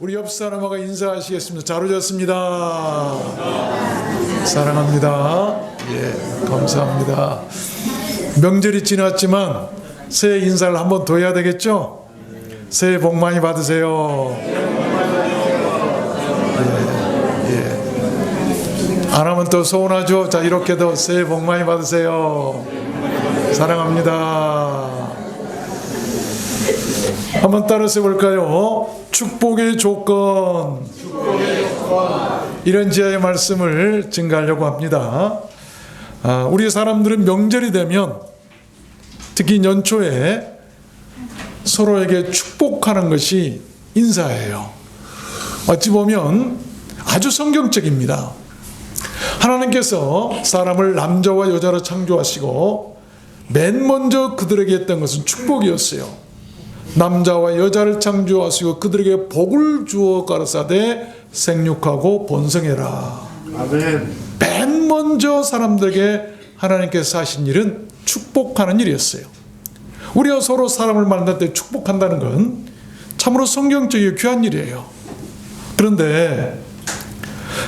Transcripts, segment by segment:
우리 옆 사람하고 인사하시겠습니다. 잘 오셨습니다. 사랑합니다. 예, 감사합니다. 명절이 지났지만 새해 인사를 한 번 더 해야 되겠죠? 새해 복 많이 받으세요. 예, 예. 안 하면 또 서운하죠. 자, 이렇게도 새해 복 많이 받으세요. 사랑합니다. 한번 따라서 볼까요? 축복의 조건. 이런 지하의 말씀을 증가하려고 합니다. 아, 우리 사람들은 명절이 되면 특히 연초에 서로에게 축복하는 것이 인사예요. 어찌 보면 아주 성경적입니다. 하나님께서 사람을 남자와 여자로 창조하시고 맨 먼저 그들에게 했던 것은 축복이었어요. 남자와 여자를 창조하시고 그들에게 복을 주어 가르사대 생육하고 번성해라. 아멘. 맨 먼저 사람들에게 하나님께서 하신 일은 축복하는 일이었어요. 우리가 서로 사람을 만날 때 축복한다는 건 참으로 성경적이고 귀한 일이에요. 그런데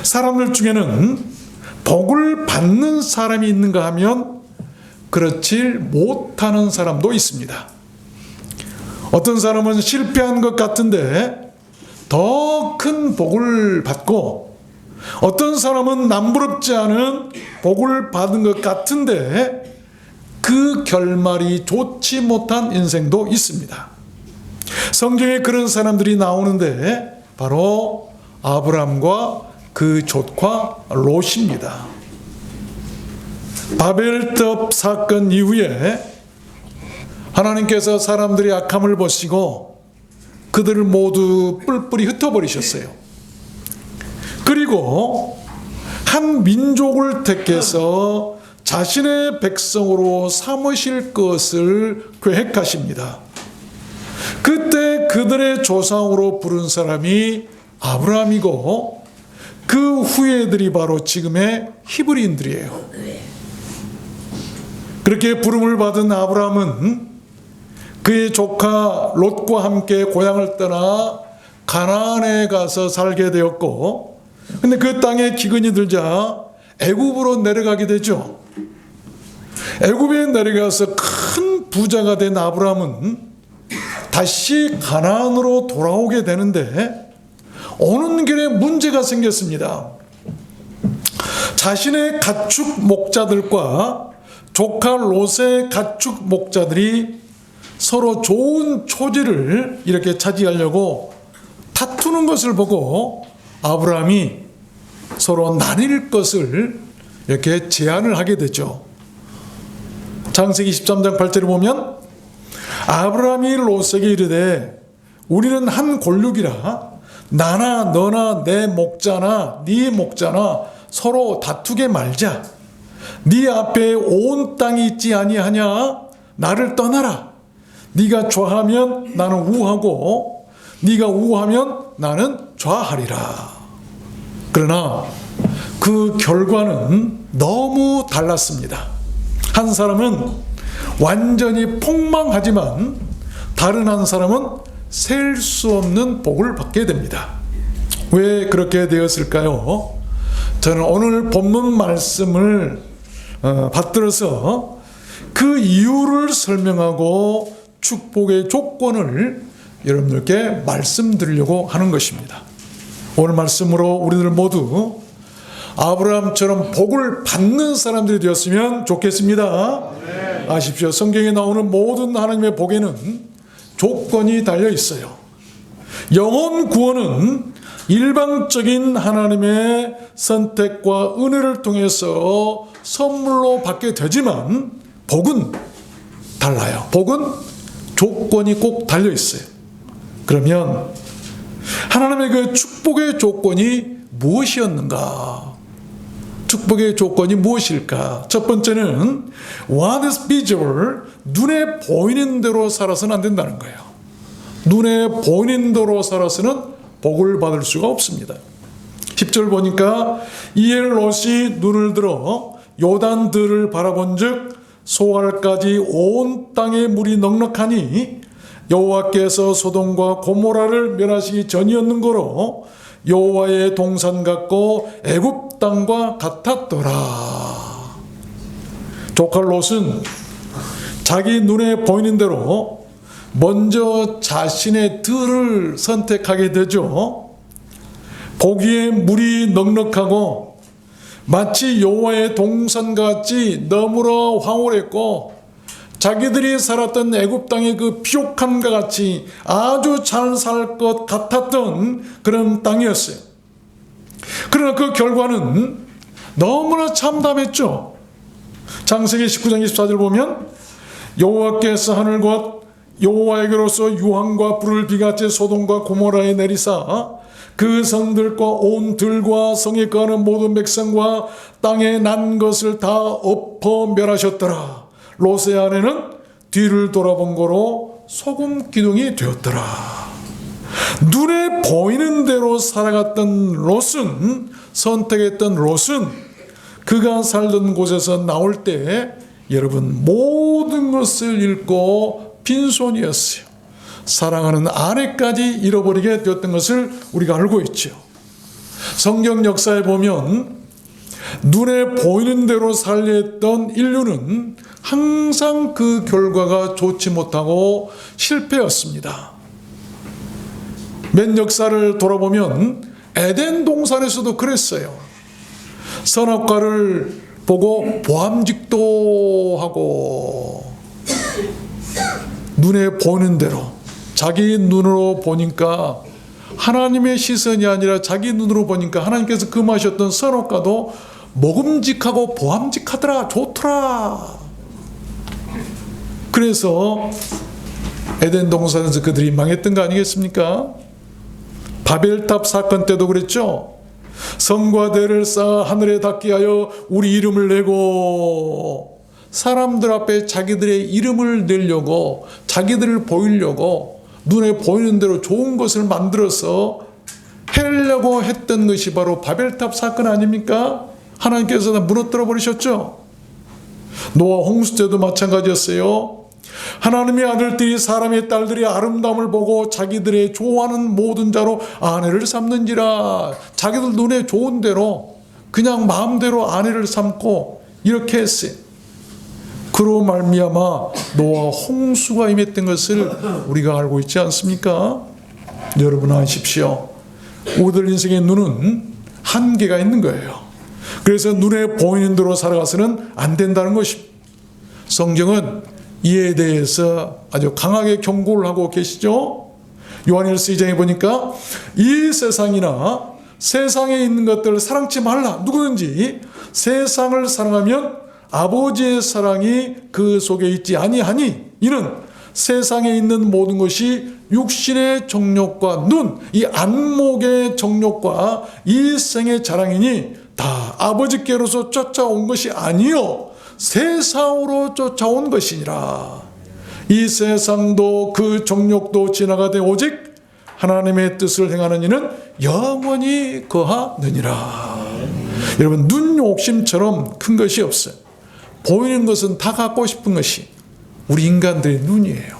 사람들 중에는 복을 받는 사람이 있는가 하면 그렇지 못하는 사람도 있습니다. 어떤 사람은 실패한 것 같은데 더 큰 복을 받고 어떤 사람은 남부럽지 않은 복을 받은 것 같은데 그 결말이 좋지 못한 인생도 있습니다. 성경에 그런 사람들이 나오는데 바로 아브람과 그 조카 롯입니다. 바벨탑 사건 이후에 하나님께서 사람들의 악함을 보시고 그들을 모두 뿔뿔이 흩어버리셨어요. 그리고 한 민족을 택해서 자신의 백성으로 삼으실 것을 계획하십니다. 그때 그들의 조상으로 부른 사람이 아브라함이고 그 후예들이 바로 지금의 히브리인들이에요. 그렇게 부름을 받은 아브라함은 그의 조카 롯과 함께 고향을 떠나 가나안에 가서 살게 되었고 근데 그 땅에 기근이 들자 애굽으로 내려가게 되죠. 애굽에 내려가서 큰 부자가 된 아브라함은 다시 가나안으로 돌아오게 되는데 오는 길에 문제가 생겼습니다. 자신의 가축 목자들과 조카 롯의 가축 목자들이 서로 좋은 초지를 이렇게 차지하려고 다투는 것을 보고 아브라함이 서로 나뉠 것을 이렇게 제안을 하게 되죠. 창세기 13장 8절을 보면 아브라함이 롯에게 이르되 우리는 한 골육이라 나나 너나 내 목자나 네 목자나 서로 다투게 말자. 네 앞에 온 땅이 있지 아니하냐? 나를 떠나라. 네가 좌하면 나는 우하고 네가 우하면 나는 좌하리라. 그러나 그 결과는 너무 달랐습니다. 한 사람은 완전히 폭망하지만 다른 한 사람은 셀 수 없는 복을 받게 됩니다. 왜 그렇게 되었을까요? 저는 오늘 본문 말씀을 어, 받들어서 그 이유를 설명하고 축복의 조건을 여러분들께 말씀드리려고 하는 것입니다. 오늘 말씀으로 우리들 모두 아브라함처럼 복을 받는 사람들이 되었으면 좋겠습니다. 아십시오. 성경에 나오는 모든 하나님의 복에는 조건이 달려 있어요. 영혼 구원은 일방적인 하나님의 선택과 은혜를 통해서 선물로 받게 되지만 복은 달라요. 복은 조건이 꼭 달려 있어요. 그러면 하나님의 그 축복의 조건이 무엇이었는가? 축복의 조건이 무엇일까? 첫 번째는 what is visible 눈에 보이는 대로 살아서는 안 된다는 거예요. 눈에 보이는 대로 살아서는 복을 받을 수가 없습니다. 10절 보니까 이에 롯이 눈을 들어 요단들을 바라본즉 소알까지 온 땅에 물이 넉넉하니 여호와께서 소돔과 고모라를 멸하시기 전이었는거로 여호와의 동산 같고 애굽 땅과 같았더라. 조카 롯은 자기 눈에 보이는 대로 먼저 자신의 들을 선택하게 되죠. 보기에 물이 넉넉하고 마치 여호와의 동산같이 너무나 황홀했고 자기들이 살았던 애굽 땅의 그 비옥함과 같이 아주 잘 살 것 같았던 그런 땅이었어요. 그러나 그 결과는 너무나 참담했죠. 장세기 19장 24절 보면 여호와께서 하늘과 여호와에게로서 유황과 불을 비같이 소돔과 고모라에 내리사 그 성들과 온 들과 성에 거하는 모든 백성과 땅에 난 것을 다 엎어 멸하셨더라. 롯의 아내는 뒤를 돌아본 거로 소금 기둥이 되었더라. 눈에 보이는 대로 살아갔던 롯은 선택했던 롯은 그가 살던 곳에서 나올 때 여러분 모든 것을 잃고 빈손이었어요. 사랑하는 아내까지 잃어버리게 되었던 것을 우리가 알고 있죠. 성경 역사에 보면 눈에 보이는 대로 살려했던 인류는 항상 그 결과가 좋지 못하고 실패였습니다. 맨 역사를 돌아보면 에덴 동산에서도 그랬어요. 선악과를 보고 보암직도 하고 눈에 보이는 대로 자기 눈으로 보니까 하나님의 시선이 아니라 자기 눈으로 보니까 하나님께서 금하셨던 선악과도 먹음직하고 보암직하더라 좋더라 그래서 에덴 동산에서 그들이 망했던 거 아니겠습니까? 바벨탑 사건 때도 그랬죠. 성과 대를 쌓아 하늘에 닿게 하여 우리 이름을 내고 사람들 앞에 자기들의 이름을 내려고 자기들을 보이려고 눈에 보이는 대로 좋은 것을 만들어서 해려고 했던 것이 바로 바벨탑 사건 아닙니까? 하나님께서 다 무너뜨려 버리셨죠. 노아 홍수 때도 마찬가지였어요. 하나님의 아들들이 사람의 딸들이 아름다움을 보고 자기들의 좋아하는 모든 자로 아내를 삼는지라 자기들 눈에 좋은 대로 그냥 마음대로 아내를 삼고 이렇게 했어요. 그로 말미암아 노아 홍수가 임했던 것을 우리가 알고 있지 않습니까? 여러분 아십시오. 우리들 인생의 눈은 한계가 있는 거예요. 그래서 눈에 보이는 대로 살아가서는 안 된다는 것입니다. 성경은 이에 대해서 아주 강하게 경고를 하고 계시죠. 요한일서 2장에 보니까 이 세상이나 세상에 있는 것들을 사랑치 말라. 누구든지 세상을 사랑하면 아버지의 사랑이 그 속에 있지 아니하니 이는 세상에 있는 모든 것이 육신의 정욕과 눈, 이 안목의 정욕과 이 생의 자랑이니 다 아버지께로서 쫓아온 것이 아니요 세상으로 쫓아온 것이니라. 이 세상도 그 정욕도 지나가되 오직 하나님의 뜻을 행하는 이는 영원히 거하느니라. 여러분 눈 욕심처럼 큰 것이 없어요. 보이는 것은 다 갖고 싶은 것이 우리 인간들의 눈이에요.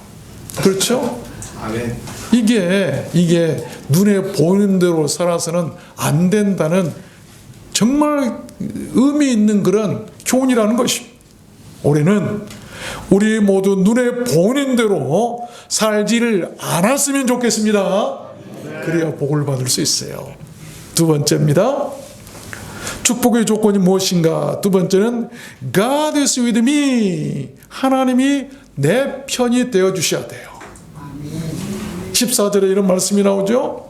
그렇죠? 아멘. 이게 이게 눈에 보이는 대로 살아서는 안 된다는 정말 의미 있는 그런 교훈이라는 것이. 올해는 우리 모두 눈에 보이는 대로 살지를 않았으면 좋겠습니다. 그래야 복을 받을 수 있어요. 두 번째입니다. 축복의 조건이 무엇인가? 두 번째는 God is with me. 하나님이 내 편이 되어 주셔야 돼요. 14절에 이런 말씀이 나오죠.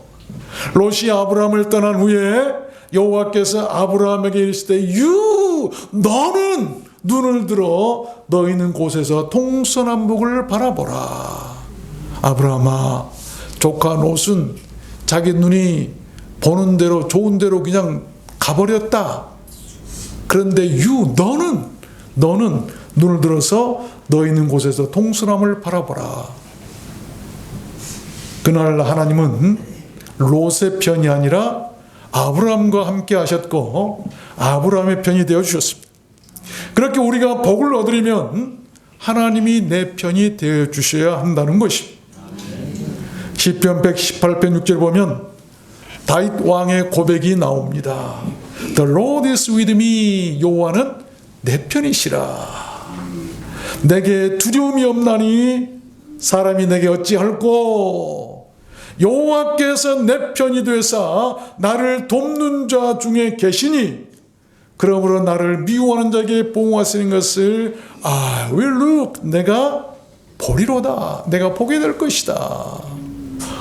롯이 아브라함을 떠난 후에 여호와께서 아브라함에게 이르시되 유 너는 눈을 들어 너 있는 곳에서 동서남북을 바라보라. 아브라함아 조카 롯은 자기 눈이 보는 대로 좋은 대로 그냥 가버렸다. 그런데 유 너는 너는 눈을 들어서 너 있는 곳에서 동서남을 바라보라. 그날 하나님은 롯의 편이 아니라 아브라함과 함께 하셨고 아브라함의 편이 되어 주셨습니다. 그렇게 우리가 복을 얻으려면 하나님이 내 편이 되어 주셔야 한다는 것입니다. 시편 118편 6절 보면 다윗 왕의 고백이 나옵니다. The Lord is with me. 여호와는 내 편이시라. 내게 두려움이 없나니 사람이 내게 어찌할꼬 여호와께서 내 편이 되사 나를 돕는 자 중에 계시니 그러므로 나를 미워하는 자에게 보호하시는 것을 I will look 내가 보리로다 내가 보게 될 것이다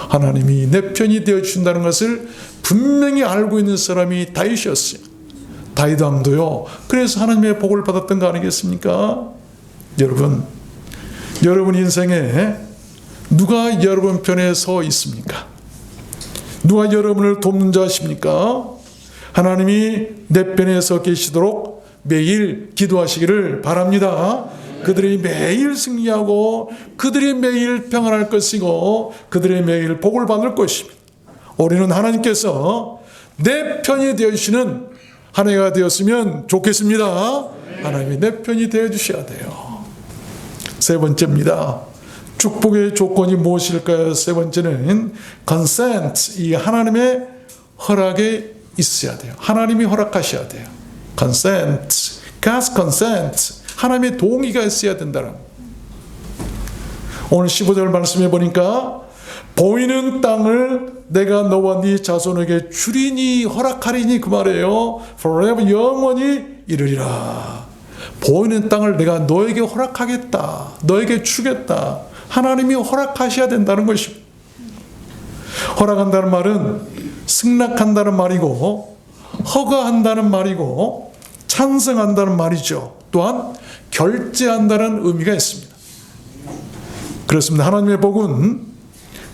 하나님이 내 편이 되어 주신다는 것을 분명히 알고 있는 사람이 다윗이었어요 다윗 왕도요 그래서 하나님의 복을 받았던 거 아니겠습니까 여러분 여러분 인생에 누가 여러분 편에 서 있습니까? 누가 여러분을 돕는 자십니까? 하나님이 내 편에 서 계시도록 매일 기도하시기를 바랍니다. 그들이 매일 승리하고 그들이 매일 평안할 것이고 그들이 매일 복을 받을 것입니다. 우리는 하나님께서 내 편이 되시는 한 해가 되었으면 좋겠습니다. 하나님이 내 편이 되어 주셔야 돼요. 세 번째입니다. 축복의 조건이 무엇일까요? 세 번째는 consent, 이 하나님의 허락에 있어야 돼요. 하나님이 허락하셔야 돼요. consent, God's consent, 하나님의 동의가 있어야 된다는. 오늘 15절 말씀해 보니까 보이는 땅을 내가 너와 네 자손에게 주리니 허락하리니 그 말이에요. forever 영원히 이르리라. 보이는 땅을 내가 너에게 허락하겠다. 너에게 주겠다. 하나님이 허락하셔야 된다는 것입니다. 허락한다는 말은 승낙한다는 말이고 허가한다는 말이고 찬성한다는 말이죠. 또한 결제한다는 의미가 있습니다. 그렇습니다. 하나님의 복은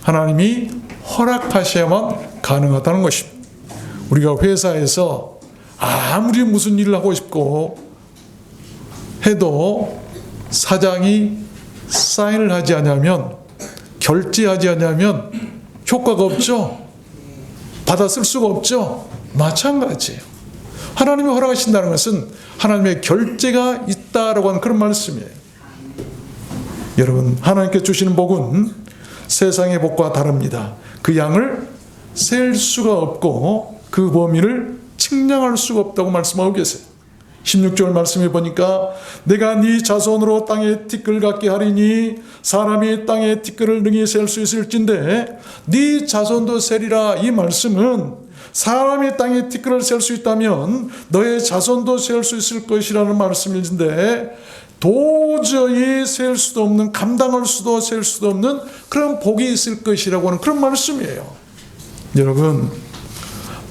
하나님이 허락하셔야만 가능하다는 것입니다. 우리가 회사에서 아무리 무슨 일을 하고 싶고 해도 사장이 사인을 하지 않으면 결제하지 않으면 효과가 없죠. 받아 쓸 수가 없죠. 마찬가지예요. 하나님이 허락하신다는 것은 하나님의 결제가 있다라고 하는 그런 말씀이에요. 여러분, 하나님께 주시는 복은 세상의 복과 다릅니다. 그 양을 셀 수가 없고 그 범위를 측량할 수가 없다고 말씀하고 계세요. 16절 말씀해 보니까 내가 네 자손으로 땅에 티끌 같게 하리니 사람이 땅에 티끌을 능히 셀 수 있을진데 네 자손도 세리라 이 말씀은 사람이 땅에 티끌을 셀 수 있다면 너의 자손도 셀 수 있을 것이라는 말씀인데 도저히 셀 수도 없는 감당할 수도 셀 수도 없는 그런 복이 있을 것이라고 하는 그런 말씀이에요. 여러분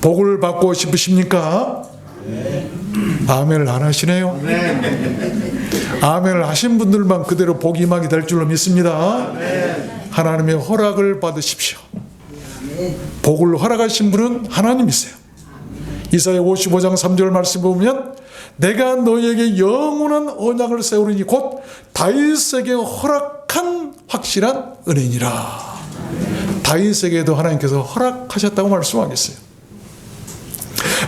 복을 받고 싶으십니까? 아멘을 안 하시네요. 아멘을 하신 분들만 그대로 복이 임하게 될 줄로 믿습니다. 하나님의 허락을 받으십시오. 복을 허락하신 분은 하나님이세요. 이사야 55장 3절 말씀 보면 내가 너에게 영원한 언약을 세우리니 곧 다윗에게 허락한 확실한 은혜니라. 다윗에게도 하나님께서 허락하셨다고 말씀하겠어요.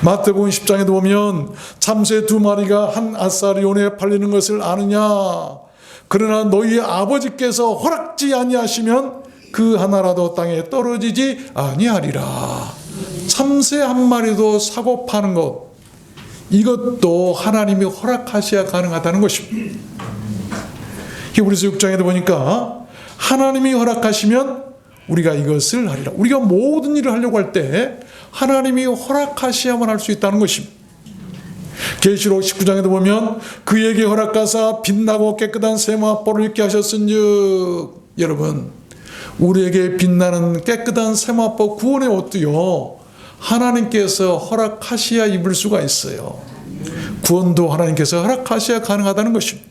마태복음 10장에도 보면 참새 두 마리가 한 아사리온에 팔리는 것을 아느냐 그러나 너희 아버지께서 허락지 아니하시면 그 하나라도 땅에 떨어지지 아니하리라. 참새 한 마리도 사고 파는 것 이것도 하나님이 허락하셔야 가능하다는 것입니다. 히브리서 6장에도 보니까 하나님이 허락하시면 우리가 이것을 하리라. 우리가 모든 일을 하려고 할 때 하나님이 허락하셔야만 할 수 있다는 것입니다. 계시록 19장에도 보면 그에게 허락하사 빛나고 깨끗한 세마포를 입게 하셨은즉 여러분 우리에게 빛나는 깨끗한 세마포 구원의 옷도요 하나님께서 허락하셔야 입을 수가 있어요. 구원도 하나님께서 허락하셔야 가능하다는 것입니다.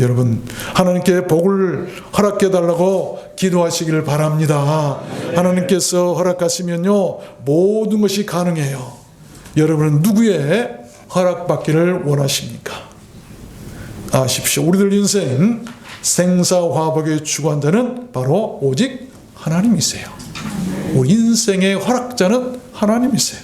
여러분 하나님께 복을 허락해 달라고 기도하시기를 바랍니다. 하나님께서 허락하시면요 모든 것이 가능해요. 여러분은 누구의 허락받기를 원하십니까? 아십시오. 우리들 인생 생사화복에 추구한 자는 바로 오직 하나님이세요. 우리 인생의 허락자는 하나님이세요.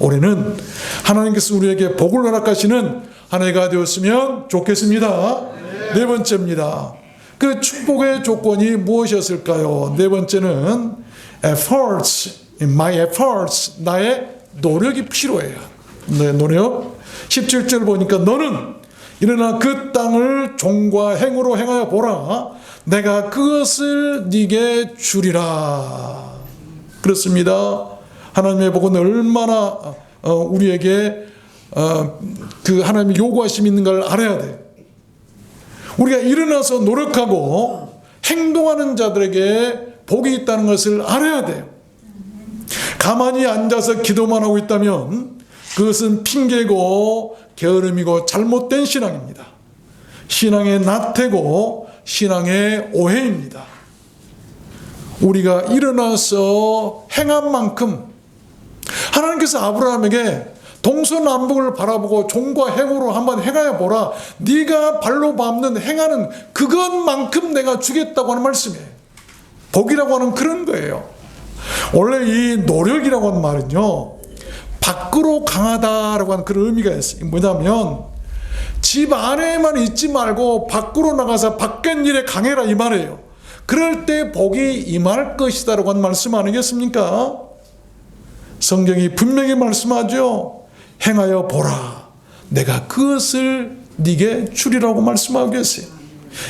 올해는 하나님께서 우리에게 복을 허락하시는 한 해가 되었으면 좋겠습니다. 네 번째입니다. 그 축복의 조건이 무엇이었을까요? 네 번째는 efforts, my efforts, 나의 노력이 필요해요. 네, 노력. 17절 보니까 너는 일어나 그 땅을 종과 행으로 행하여 보라. 내가 그것을 네게 주리라. 그렇습니다. 하나님의 복은 얼마나 어, 우리에게 어, 그 하나님이 요구하심 있는 걸 알아야 돼. 우리가 일어나서 노력하고 행동하는 자들에게 복이 있다는 것을 알아야 돼요. 가만히 앉아서 기도만 하고 있다면 그것은 핑계고 게으름이고 잘못된 신앙입니다. 신앙의 나태고 신앙의 오해입니다. 우리가 일어나서 행한 만큼 하나님께서 아브라함에게 동서남북을 바라보고 종과 행으로 한번 행하여 보라. 네가 발로 밟는 행하는 그것만큼 내가 주겠다고 하는 말씀이에요. 복이라고 하는 그런 거예요. 원래 이 노력이라고 하는 말은요. 밖으로 강하다라고 하는 그런 의미가 있어요. 뭐냐면 집 안에만 있지 말고 밖으로 나가서 밖의 일에 강해라 이 말이에요. 그럴 때 복이 임할 것이다라고 하는 말씀 아니겠습니까? 성경이 분명히 말씀하죠. 행하여 보라. 내가 그것을 네게 주리라고 말씀하고 계세요.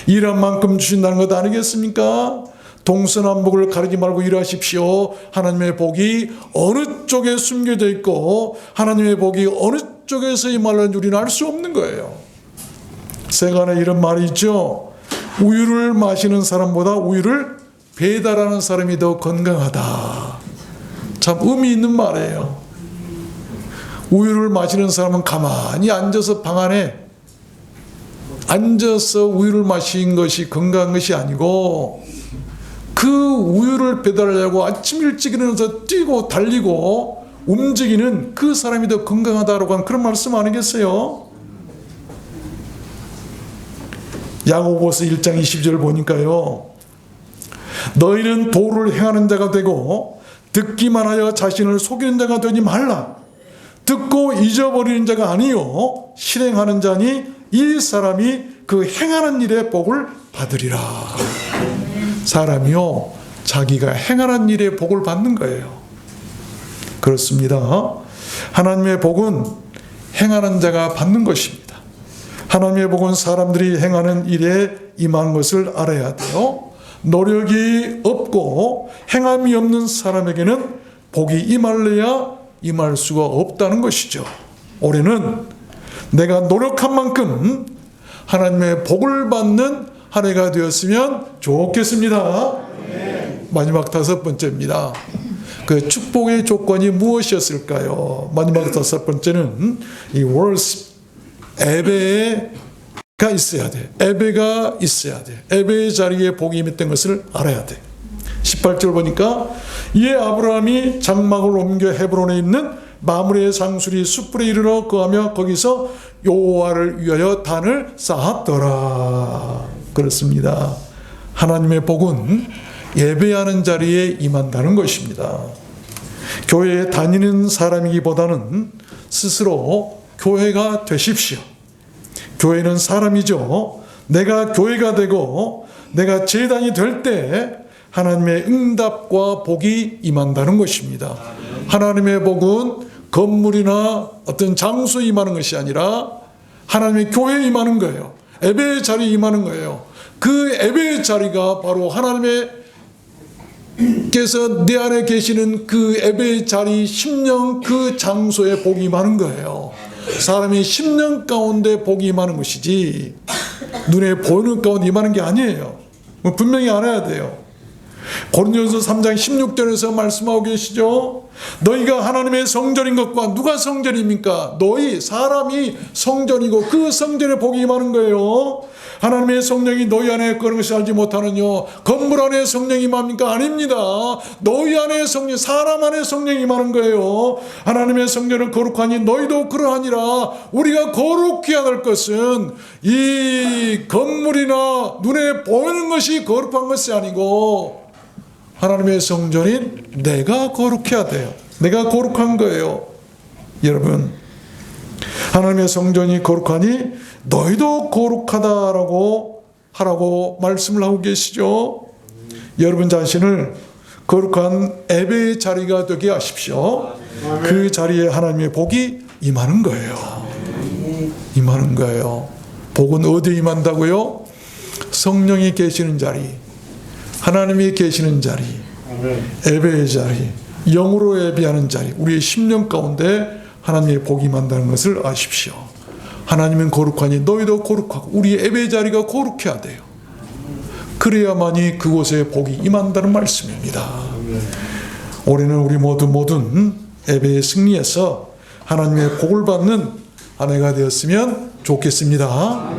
일한 만큼 주신다는 것 아니겠습니까? 동서남북을 가리지 말고 일하십시오. 하나님의 복이 어느 쪽에 숨겨져 있고 하나님의 복이 어느 쪽에서 임하는지 우리는 알 수 없는 거예요. 세간에 이런 말이 있죠. 우유를 마시는 사람보다 우유를 배달하는 사람이 더 건강하다. 참 의미 있는 말이에요. 우유를 마시는 사람은 가만히 앉아서 방 안에 앉아서 우유를 마신 것이 건강한 것이 아니고 그 우유를 배달하려고 아침 일찍 일어나서 뛰고 달리고 움직이는 그 사람이 더 건강하다라고 하는 그런 말씀 아니겠어요? 야고보서 1장 20절 보니까요. 너희는 도를 행하는 자가 되고 듣기만 하여 자신을 속이는 자가 되지 말라. 듣고 잊어버리는 자가 아니요 실행하는 자니 이 사람이 그 행하는 일의 복을 받으리라. 사람이요 자기가 행하는 일의 복을 받는 거예요. 그렇습니다. 하나님의 복은 행하는 자가 받는 것입니다. 하나님의 복은 사람들이 행하는 일에 임한 것을 알아야 돼요. 노력이 없고 행함이 없는 사람에게는 복이 임할래야 임할 수가 없다는 것이죠. 올해는 내가 노력한 만큼 하나님의 복을 받는 한 해가 되었으면 좋겠습니다. 마지막 다섯 번째입니다. 그 축복의 조건이 무엇이었을까요? 마지막 다섯 번째는 이 월스 예배가 있어야 돼. 예배가 있어야 돼. 예배의 자리에 복이 임했던 것을 알아야 돼. 18절 보니까 이에 아브라함이 장막을 옮겨 헤브론에 있는 마므레의 상수리 숯불에 이르러 거하며 거기서 여호와를 위하여 단을 쌓았더라. 그렇습니다. 하나님의 복은 예배하는 자리에 임한다는 것입니다. 교회에 다니는 사람이기보다는 스스로 교회가 되십시오. 교회는 사람이죠. 내가 교회가 되고 내가 재단이 될 때 하나님의 응답과 복이 임한다는 것입니다. 하나님의 복은 건물이나 어떤 장소에 임하는 것이 아니라 하나님의 교회에 임하는 거예요. 예배의 자리에 임하는 거예요. 그 예배의 자리가 바로 하나님의 께서 내 안에 계시는 그 예배의 자리 10년 그 장소에 복이 임하는 거예요. 사람이 10년 가운데 복이 임하는 것이지 눈에 보이는 가운데 임하는 게 아니에요. 뭐 분명히 알아야 돼요. 고린도전서 3장 16절에서 말씀하고 계시죠. 너희가 하나님의 성전인 것과 누가 성전입니까? 너희 사람이 성전이고 그 성전에 복이 임하는 거예요. 하나님의 성령이 너희 안에 그런 것을 알지 못하느뇨. 건물 안에 성령이 임합니까? 아닙니다. 너희 안에 성령, 사람 안에 성령이 임하는 거예요. 하나님의 성전은 거룩하니 너희도 그러하니라. 우리가 거룩히 할 것은 이 건물이나 눈에 보이는 것이 거룩한 것이 아니고 하나님의 성전인 내가 거룩해야 돼요. 내가 거룩한 거예요. 여러분, 하나님의 성전이 거룩하니 너희도 거룩하다라고 하라고 말씀을 하고 계시죠. 여러분 자신을 거룩한 예배의 자리가 되게 하십시오. 그 자리에 하나님의 복이 임하는 거예요. 임하는 거예요. 복은 어디에 임한다고요? 성령이 계시는 자리, 하나님이 계시는 자리, 예배의 자리, 영으로 예배하는 자리, 우리의 심령 가운데 하나님의 복이 임한다는 것을 아십시오. 하나님은 거룩하니 너희도 거룩하고 우리 예배 자리가 거룩해야 돼요. 그래야만이 그곳에 복이 임한다는 말씀입니다. 올해는 우리 모두 모든 예배의 승리에서 하나님의 복을 받는 한 해가 되었으면 좋겠습니다.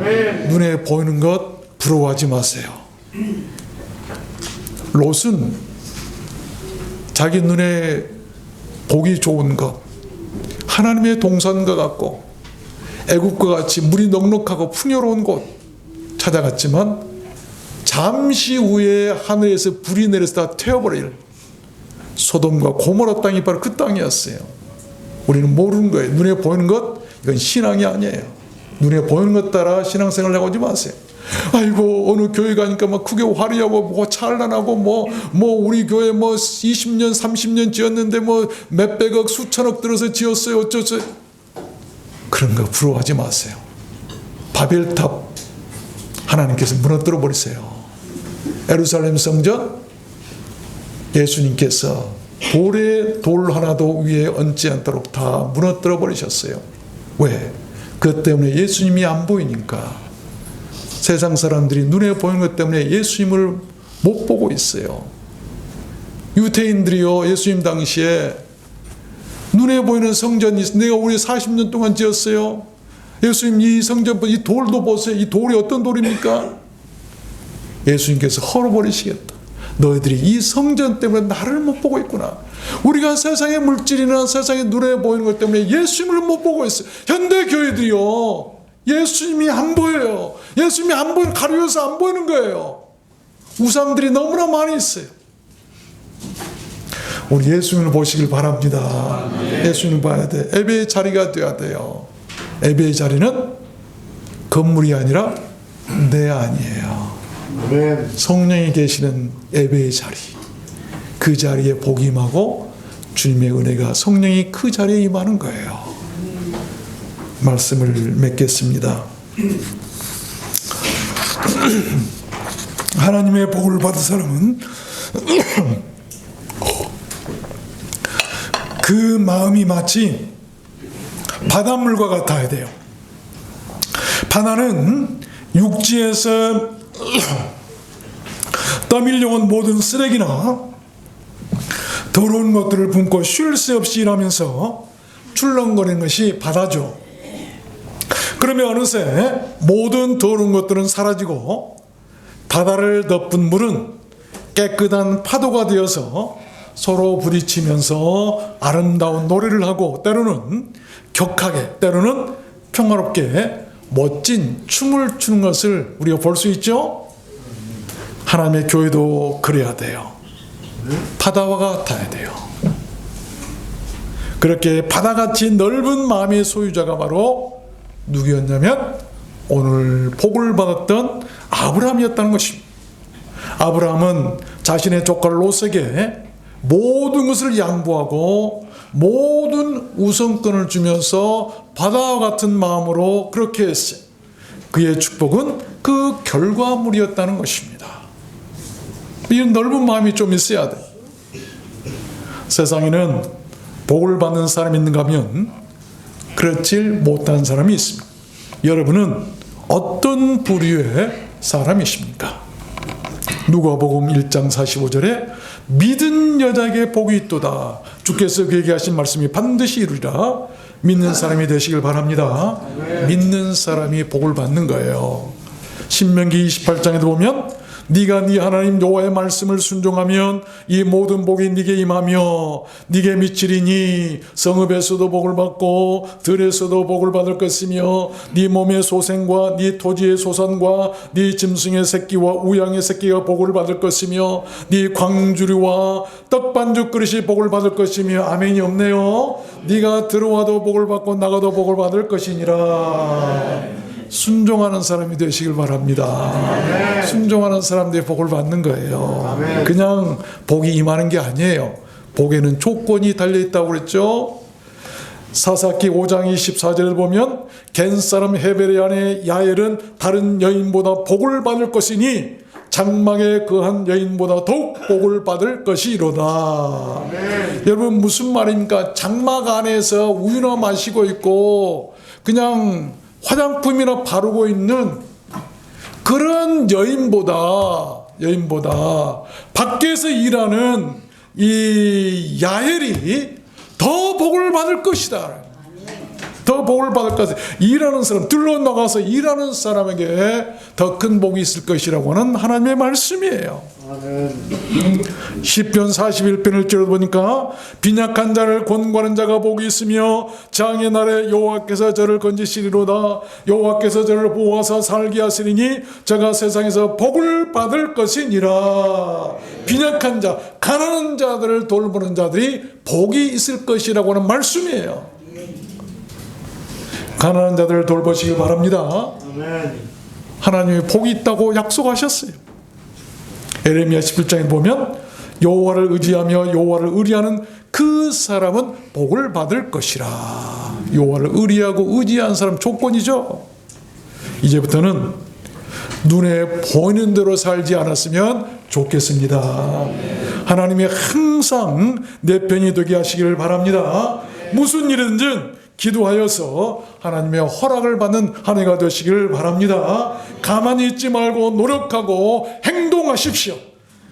눈에 보이는 것 부러워하지 마세요. 롯은 자기 눈에 보기 좋은 것, 하나님의 동산과 같고 애국과 같이 물이 넉넉하고 풍요로운 곳 찾아갔지만 잠시 후에 하늘에서 불이 내려서 다 태워버릴 소돔과 고모라 땅이 바로 그 땅이었어요. 우리는 모르는 거예요. 눈에 보이는 것 이건 신앙이 아니에요. 눈에 보이는 것 따라 신앙생활 해오지 마세요. 아이고 어느 교회 가니까 막 크게 화려하고 뭐 찬란하고 뭐뭐 우리 교회 뭐 20년 30년 지었는데 뭐 몇백억 수천억 들어서 지었어요 어쩌죠 그런 거 부러워하지 마세요. 바벨탑 하나님께서 무너뜨려 버리세요. 에루살렘 성전 예수님께서 돌에 돌 하나도 위에 얹지 않도록 다 무너뜨려 버리셨어요. 왜? 그것 때문에 예수님이 안 보이니까 세상 사람들이 눈에 보이는 것 때문에 예수님을 못 보고 있어요. 유태인들이요 예수님 당시에 눈에 보이는 성전이 내가 우리 40년 동안 지었어요. 예수님 이 성전 이 돌도 보세요. 이 돌이 어떤 돌입니까? 예수님께서 헐어버리시겠다. 너희들이 이 성전 때문에 나를 못 보고 있구나. 우리가 세상의 물질이나 세상의 눈에 보이는 것 때문에 예수님을 못 보고 있어요. 현대 교회들이요. 예수님이 안 보여요. 예수님이 안 보여 가려서 안 보이는 거예요. 우상들이 너무나 많이 있어요. 우리 예수님을 보시길 바랍니다. 예수님 봐야 돼. 예배의 자리가 돼야 돼요. 예배의 자리는 건물이 아니라 내. 아멘. 성령이 계시는 예배의 자리. 그 자리에 복이 임하고 주님의 은혜가 성령이 그 자리에 임하는 거예요. 말씀을 맺겠습니다. 하나님의 복을 받은 사람은 그 마음이 마치 바닷물과 같아야 돼요. 바다는 육지에서 떠밀려온 모든 쓰레기나 더러운 것들을 뿜고 쉴 새 없이 일하면서 출렁거리는 것이 바다죠. 그러면 어느새 모든 더러운 것들은 사라지고 바다를 덮은 물은 깨끗한 파도가 되어서 서로 부딪히면서 아름다운 노래를 하고 때로는 격하게 때로는 평화롭게 멋진 춤을 추는 것을 우리가 볼 수 있죠. 하나님의 교회도 그래야 돼요. 바다와 같아야 돼요. 그렇게 바다같이 넓은 마음의 소유자가 바로 누구였냐면 오늘 복을 받았던 아브라함이었다는 것입니다. 아브라함은 자신의 조카 롯에게 모든 것을 양보하고 모든 우선권을 주면서 바다와 같은 마음으로 그렇게 했어요. 그의 축복은 그 결과물이었다는 것입니다. 이 넓은 마음이 좀 있어야 돼. 세상에는 복을 받는 사람이 있는가 하면 그렇지 못한 사람이 있습니다. 여러분은 어떤 부류의 사람이십니까? 누가복음 1장 45절에 믿은 여자에게 복이 있도다. 주께서 그에게 하신 말씀이 반드시 이루리라. 믿는 사람이 되시길 바랍니다. 믿는 사람이 복을 받는 거예요. 신명기 28장에도 보면 네가 네 하나님 여호와의 말씀을 순종하면 이 모든 복이 네게 임하며 네게 미치리니 성읍에서도 복을 받고 들에서도 복을 받을 것이며 네 몸의 소생과 네 토지의 소산과 네 짐승의 새끼와 우양의 새끼가 복을 받을 것이며 네 광주리와 떡반죽 그릇이 복을 받을 것이며 아멘이 없네요. 네가 들어와도 복을 받고 나가도 복을 받을 것이니라. 순종하는 사람이 되시길 바랍니다. 순종하는 사람들이 복을 받는 거예요. 그냥 복이 임하는 게 아니에요. 복에는 조건이 달려 있다고 그랬죠. 사사기 5장 24절을 보면 겐 사람 아내 야엘은 다른 여인보다 복을 받을 것이니 장막에 거한 여인보다 더욱 복을 받을 것이로다. 여러분 무슨 말입니까? 장막 안에서 우유나 마시고 있고 그냥 화장품이나 바르고 있는 그런 여인보다 여인보다 밖에서 일하는 이 야엘이 더 복을 받을 것이다. 더 복을 받을 것이 일하는 사람 들러 나가서 일하는 사람에게 더 큰 복이 있을 것이라고 하는 하나님의 말씀이에요. 시편 41편을 찔러 보니까 빈약한 자를 권고하는 자가 복이 있으며 장의 날에 여호와께서 저를 건지시리로다. 여호와께서 저를 보호하사 살게 하시리니 저가 세상에서 복을 받을 것이니라. 빈약한 자 가난한 자들을 돌보는 자들이 복이 있을 것이라고 하는 말씀이에요. 가난한 자들을 돌보시기 바랍니다. 하나님이 복이 있다고 약속하셨어요 에레미야 11장에 보면 여호와를 의지하며 여호와를 의리하는 그 사람은 복을 받을 것이라. 여호와를 의리하고 의지한 사람 조건이죠. 이제부터는 눈에 보이는 대로 살지 않았으면 좋겠습니다. 하나님이 항상 내 편이 되게 하시기를 바랍니다. 무슨 일이든지 기도하여서 하나님의 허락을 받는 한 해가 되시기를 바랍니다. 가만히 있지 말고 노력하고 행동하십시오.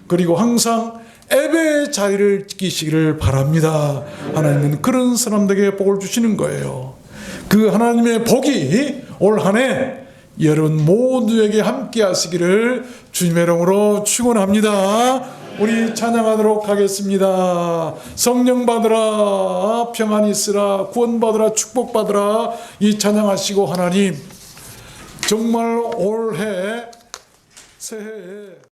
그리고 항상 예배의 자리를 지키시기를 바랍니다. 하나님은 그런 사람들에게 복을 주시는 거예요. 그 하나님의 복이 올 한 해 여러분 모두에게 함께 하시기를 주님의 이름으로 축원합니다. 우리 찬양하도록 하겠습니다. 성령 받으라, 평안 있으라, 구원 받으라, 축복 받으라. 이 찬양하시고 하나님 정말 올해 새해에